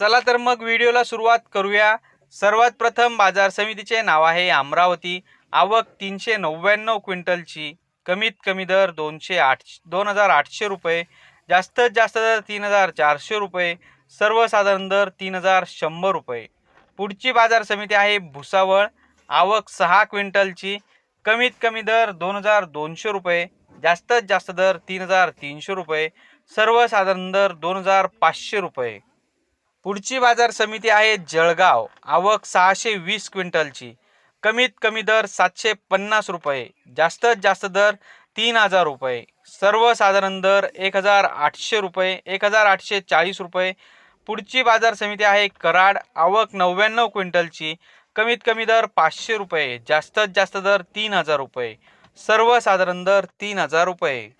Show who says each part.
Speaker 1: चला तर मग व्हिडिओला सुरुवात करूया. सर्वात प्रथम बाजार समितीचे नाव आहे अमरावती. आवक तीनशे नव्याण्णव क्विंटलची. कमीत कमी दर दोनशे आठ दोन हजार आठशे रुपये. जास्तीत जास्त दर तीन हजार चारशे रुपये. सर्वसाधारण दर तीन हजार शंभर रुपये. पुढची बाजार समिती आहे भुसावळ. आवक सहा क्विंटलची. कमीत कमी दर दोन हजार दोनशे रुपये. जास्तीत जास्त दर तीन हजार तीनशे रुपये. सर्वसाधारण दर दोन हजार पाचशे रुपये. पुढची बाजार समिती आहे जळगाव. आवक सहाशे वीस क्विंटलची. कमीत कमी दर सातशे पन्नास रुपये. जास्तीत जास्त दर तीन हजार रुपये. सर्वसाधारण दर एक हजार आठशे रुपये एक हजार आठशे चाळीस रुपये. पुढची बाजार समिती आहे कराड. आवक नव्याण्णव क्विंटलची. कमीत कमी दर पाचशे रुपये. जास्तीत जास्त दर तीन हजार रुपये. सर्वसाधारण दर तीन हजार रुपये.